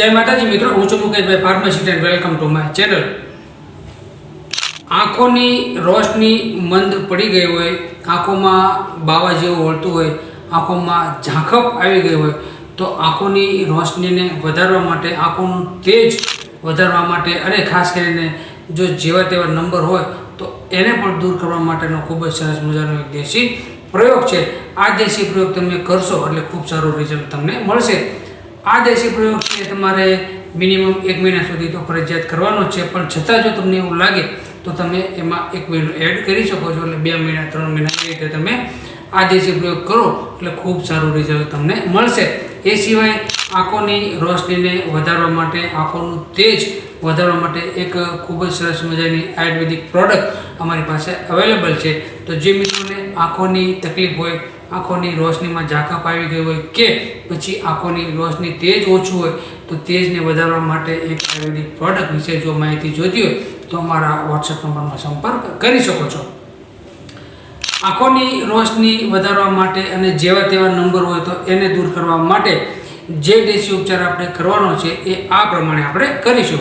જય માતાજી મિત્રો, હું છું Mukeshbhai pharmacist and welcome to my channel આંખોની રોશની મંદ પડી ગઈ હોય, આંખોમાં બાવા જેવું વળતું હોય, આંખોમાં ઝાંખપ આવી ગઈ હોય, તો આંખોની રોશનીને વધારવા માટે, આંખોનું તેજ વધારવા માટે, અને ખાસ કરીને જો જેવા તેવા નંબર હોય, તો એને પણ દૂર કરવા માટેનો ખૂબ જ સરસ મજાનો એક દેશી પ્રયોગ છે. આ દેશી પ્રયોગ તમે કરશો એટલે ખૂબ સારું રિઝલ્ટ તમને મળશે. આ દેશી પ્રયોગ છે તમારે મિનિમમ એક મહિના સુધી તો ફરજિયાત કરવાનો છે. પણ છતાં જો તમને એવું લાગે, તો તમે એમાં એક મહિનો એડ કરી શકો છો એટલે બે મહિના, ત્રણ મહિના એ રીતે તમે આ દેશી પ્રયોગ કરો એટલે ખૂબ સારું રિઝલ્ટ તમને મળશે. એ સિવાય આંખોની રોશનીને વધારવા માટે આંખોનું તેજ વધારવા માટે એક ખૂબ જ સરસ મજાની આયુર્વેદિક પ્રોડક્ટ અમારી પાસે અવેલેબલ છે. તો જે મિત્રોને આંખોની તકલીફ હોય, આંખોની રોશનીમાં ઝાંખપ આવી ગઈ હોય કે પછી આંખોની રોશની તેજ ઓછું હોય, તો તેજને વધારવા માટે એક આયુર્વેદિક પ્રોડક્ટ વિશે જો માહિતી જોઈતી હોય, તો અમારા વોટ્સએપ નંબરમાં સંપર્ક કરી શકો છો. આંખોની રોશની વધારવા માટે અને જેવા તેવા નંબર હોય તો એને દૂર કરવા માટે જે દેશી ઉપચાર આપણે કરવાનો છે એ આ પ્રમાણે આપણે કરીશું.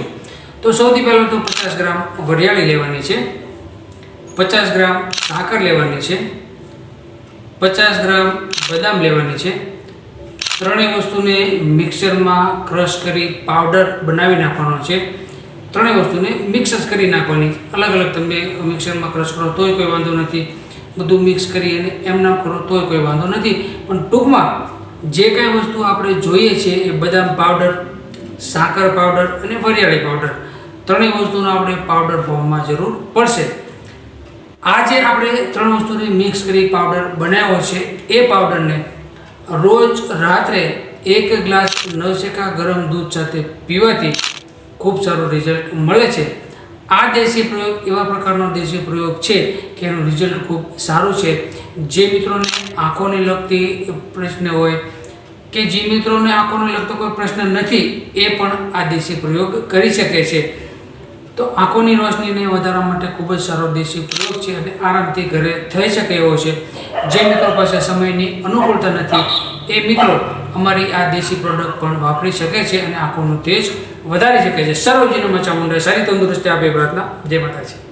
તો સૌથી પહેલાં તો પચાસ ગ્રામ વરિયાળી લેવાની છે. પચાસ ગ્રામ સાકર લેવાની છે. પચાસ ગ્રામ બદામ લેવાની છે. ત્રણેય વસ્તુને મિક્સરમાં ક્રશ કરી પાવડર બનાવી નાખવાનો છે. ત્રણેય વસ્તુને મિક્સ જ કરી નાખવાની. અલગ અલગ તમે મિક્સરમાં ક્રશ કરો તોય કોઈ વાંધો નથી. બધું મિક્સ કરી અને એમ નામ કરો તોય કોઈ વાંધો નથી. પણ ટૂંકમાં જે કાંઈ વસ્તુ આપણે જોઈએ છે એ બદામ પાવડર, સાકર પાવડર અને વરિયાળી પાવડર ત્રણેય વસ્તુનો આપણે પાવડર ફોર્મમાં જરૂર પડશે. આ જે આપણે ત્રણ વસ્તુને મિક્સ કરી પાવડર બનાવ્યો છે. એ પાવડરને રોજ રાત્રે એક ગ્લાસ નવશેકા ગરમ દૂધ સાથે પીવાથી ખૂબ સારું રિઝલ્ટ મળે છે. આ દેશી પ્રયોગ એવા પ્રકારનો દેશી પ્રયોગ છે કે એનું રિઝલ્ટ ખૂબ સારું છે. જે મિત્રોને આંખોને લગતી પ્રશ્ન હોય કે જે મિત્રોને આંખોને લગતો કોઈ પ્રશ્ન નથી, એ પણ આ દેશી પ્રયોગ કરી શકે છે. તો આંખોની રોશનીને વધારવા માટે ખૂબ જ સારો દેશી પ્રયોગ છે અને આરામથી ઘરે થઈ શકે એવો છે. જે મિત્રો પાસે સમયની અનુકૂળતા નથી, એ મિત્રો અમારી આ દેશી પ્રોડક્ટ પણ વાપરી શકે છે અને આંખોનું તેજ વધારી શકે છે. સર્વજીનો મચામુંડ સારી તંદુરસ્તી આપે પ્રાર્થના. જય માતાજી.